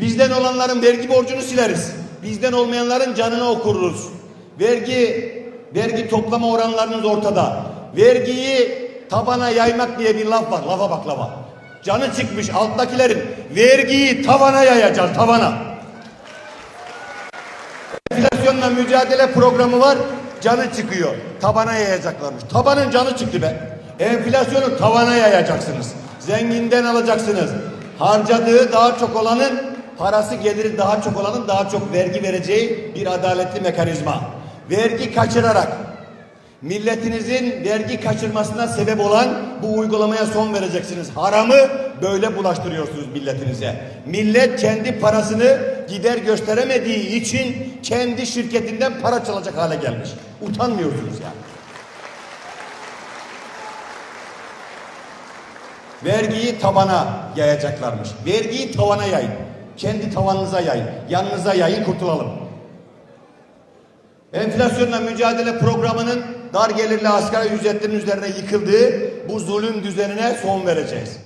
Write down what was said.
Bizden olanların vergi borcunu sileriz. Bizden olmayanların canını okuruz. Vergi vergi toplama oranlarınız ortada. Vergiyi tabana yaymak diye bir laf var. Lafa bak lafa. Canı çıkmış alttakilerin. Vergiyi tavana yayacağız tavana. Enflasyonla mücadele programı var. Canı çıkıyor. Tabana yayacaklarmış. Tabanın canı çıktı be. Enflasyonu tavana yayacaksınız. Zenginden alacaksınız. Harcadığı daha çok olanın parası geliri daha çok olanın daha çok vergi vereceği bir adaletli mekanizma. Vergi kaçırarak milletinizin vergi kaçırmasına sebep olan bu uygulamaya son vereceksiniz. Haramı böyle bulaştırıyorsunuz milletinize. Millet kendi parasını gider gösteremediği için kendi şirketinden para çalacak hale gelmiş. Utanmıyorsunuz ya. Vergiyi tabana yayacaklarmış. Vergiyi tavana yayın. Kendi tavanınıza yayın. Yanınıza yayın kurtulalım. Enflasyonla mücadele programının dar gelirli asgari ücretlerin üzerine yıkıldığı bu zulüm düzenine son vereceğiz.